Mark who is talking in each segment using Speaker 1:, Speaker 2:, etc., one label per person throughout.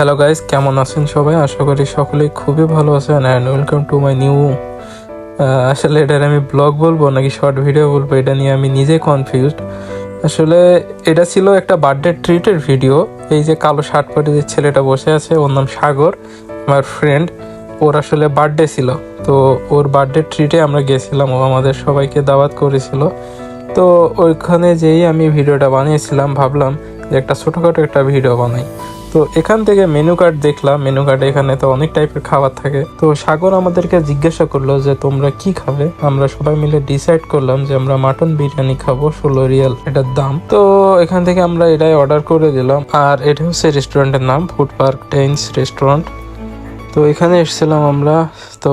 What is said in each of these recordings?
Speaker 1: Hello guys কেমন আছেন সবাই? আশা করি সকলেই খুবই ভালো আছেন and welcome to my new আসলে এটার আমি ব্লগ বলব নাকি শর্ট ভিডিও বলব? এটা নিয়ে আমি নিজে কনফিউজড আসলে এটা ছিল একটা বার্থডে ট্রিটের ভিডিও এই যে কালো শার্ট পরে যে ছেলেটা বসে আছে, ওর নাম সাগর, আমার ফ্রেন্ড ওর আসলে বার্থডে ছিল। তো ওর বার্থডে ট্রিটে আমরা গেছিলাম, ও আমাদের সবাইকে দাওয়াত করেছিল। তো ওইখানে যেই আমি ভিডিওটা বানিয়েছিলাম, ভাবলাম যে একটা ছোটোখাটো একটা ভিডিও বানাই। তো এখান থেকে মেনু কার্ড দেখলাম মেনু কার্ডে এখানে তো অনেক টাইপের খাবার থাকে। তো সাগর আমাদেরকে জিজ্ঞাসা করল যে, তোমরা কি খাবে? আমরা সবাই মিলে ডিসাইড করলাম যে, আমরা মাটন বিরিয়ানি খাব ষোলো রিয়াল। এটার দাম। তো এখান থেকে আমরা এটাই অর্ডার করে দিলাম। আর এটা হচ্ছে রেস্টুরেন্টের নাম ফুড পার্ক টেন্স রেস্টুরেন্ট তো এখানে এসেছিলাম আমরা। তো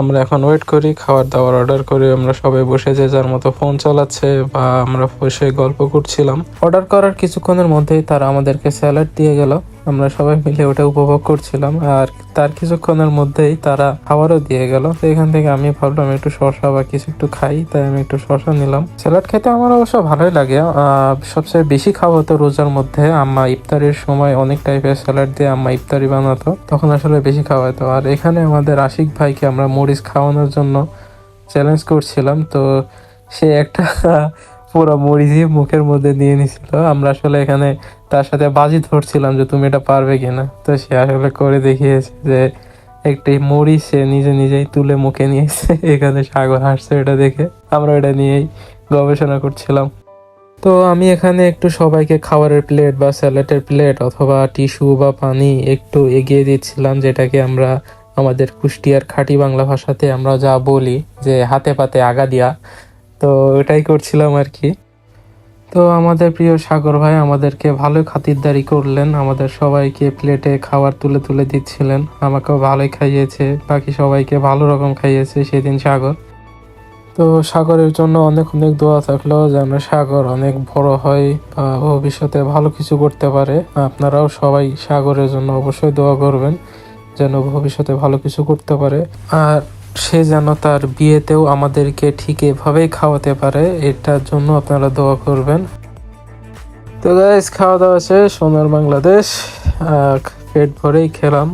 Speaker 1: আমরা এখন ওয়েট করি, খাবার দাবার অর্ডার করি, আমরা সবাই বসে যে যার মতো ফোন চালাচ্ছে বা আমরা বসে গল্প করছিলাম। অর্ডার করার কিছুক্ষণের মধ্যেই তারা আমাদেরকে স্যালাড দিয়ে গেল। আমরা সবাই মিলে ওটা উপভোগ করছিলাম। আর তার কিছুক্ষণের মধ্যেই তারা খাবারও দিয়ে গেল। তো এখান থেকে আমি ভাবলাম একটু শসা বা কিছু একটু খাই, তাই আমি একটু শশা নিলাম। স্যালাড খেতে আমার অবশ্য ভালোই লাগে। সবচেয়ে বেশি খাওয়া হতো রোজার মধ্যে। আম্মা ইফতারির সময় অনেক টাইপের স্যালাড দিয়ে আম্মা ইফতারি বানাতো, তখন আসলে বেশি খাওয়া হতো আর এখানে আমাদের আশিক ভাইকে আমরা মরিচ খাওয়ানোর জন্য চ্যালেঞ্জ করছিলাম। তো সে একটা পুরো মরিচই মুখের মধ্যে দিয়ে নিছিল। আমরা আসলে এখানে তার সাথে বাজি ধরছিলাম যে তুমি এটা পারবে কিনা। তো সে আসলে করে দেখিয়েছে যে একটি মরিচ সে নিজে নিজেই তুলে মুখে নিয়েছে। এখানে সাগর হাসছে এটা দেখে। আমরা এটা নিয়েই গবেষণা করছিলাম। তো আমি এখানে একটু সবাইকে খাবারের প্লেট বা স্যালাডের প্লেট অথবা টিস্যু বা পানি একটু এগিয়ে দিচ্ছিলাম, যেটাকে আমরা আমাদের কুষ্টিয়ার খাঁটি বাংলা ভাষাতে আমরা যা বলি যে হাতে পাতে আগা দিয়া। তো ওটাই করছিলাম আর কি। তো আমাদের প্রিয় সাগর ভাই আমাদেরকে ভালোই খাতিরদারি করলেন, আমাদের সবাইকে প্লেটে খাবার তুলে তুলে দিচ্ছিলেন, আমাকেও ভালোই খাইয়েছে, বাকি সবাইকে ভালো রকম খাইয়েছে সেদিন সাগর। তো সাগরের জন্য অনেক অনেক দোয়া থাকল যেন সাগর অনেক বড় হয় বা ভবিষ্যতে ভালো কিছু করতে পারে। আপনারাও সবাই সাগরের জন্য অবশ্যই দোয়া করবেন যেন ভবিষ্যতে ভালো কিছু করতে পারে। আর সে যেন তার বিয়েতেও আমাদেরকে ঠিক এভাবেই খাওয়াতে পারে, এটার জন্য আপনারা দোয়া করবেন। তো গাইস খাওয়া দাওয়া শেষ, সোনার বাংলাদেশ। পেট ভরেই খেলাম,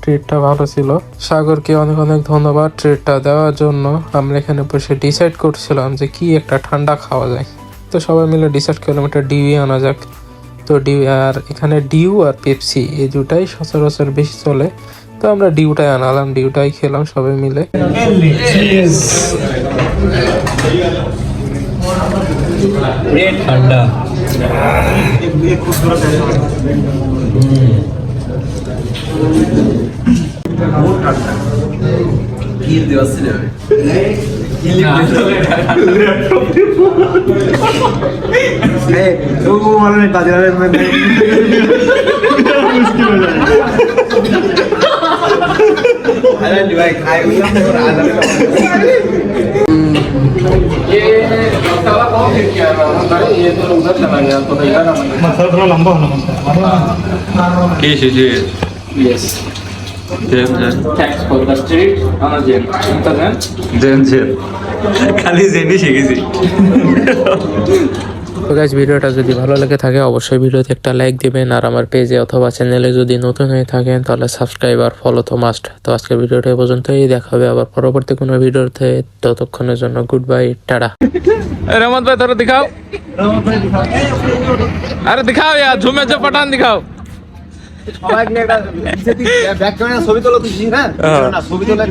Speaker 1: ট্রিটটা ভালো ছিল। সাগরকে অনেক অনেক ধন্যবাদ ট্রিটটা দেওয়ার জন্য। আমরা এখানে বসে ডিসাইড করছিলাম যে কি একটা ঠান্ডা খাওয়া যায়। তো সবাই মিলে ডিসাইড করলাম একটা ডিউ আনা যাক। তো ডিউ আর এখানে ডিউ আর পেপসি, এই দুটাই সচরাচর বেশি চলে। তো আমরা ডিউটায় আনালাম ডিউটাই খেলাম সবাই মিলে।
Speaker 2: ঠান্ডা Hey, luego,
Speaker 1: bueno, for the treat. Amazing. Internet.
Speaker 2: দেন দেন খালি জেনি শিখেছি
Speaker 1: তো গাইজ ভিডিওটা যদি ভালো লেগে থাকে অবশ্যই ভিডিওতে একটা লাইক দিবেন আর আমার পেজে অথবা চ্যানেলে যদি নতুন হয়ে থাকেন তাহলে সাবস্ক্রাইব আর ফলো তো মাস্ট তো আজকের ভিডিওটা এই পর্যন্তই দেখা হবে আবার পরবর্তী কোনো ভিডিওতে ততক্ষণের জন্য গুড বাই টাটা রহমত ভাই তোরা দেখাও আরে দেখাও यार ঝুমে যে পঠান দিখাও
Speaker 3: সবাই মিলে একটা ব্যাক ক্যামেরা ছবি তোলো তুই না না ছবি তোলা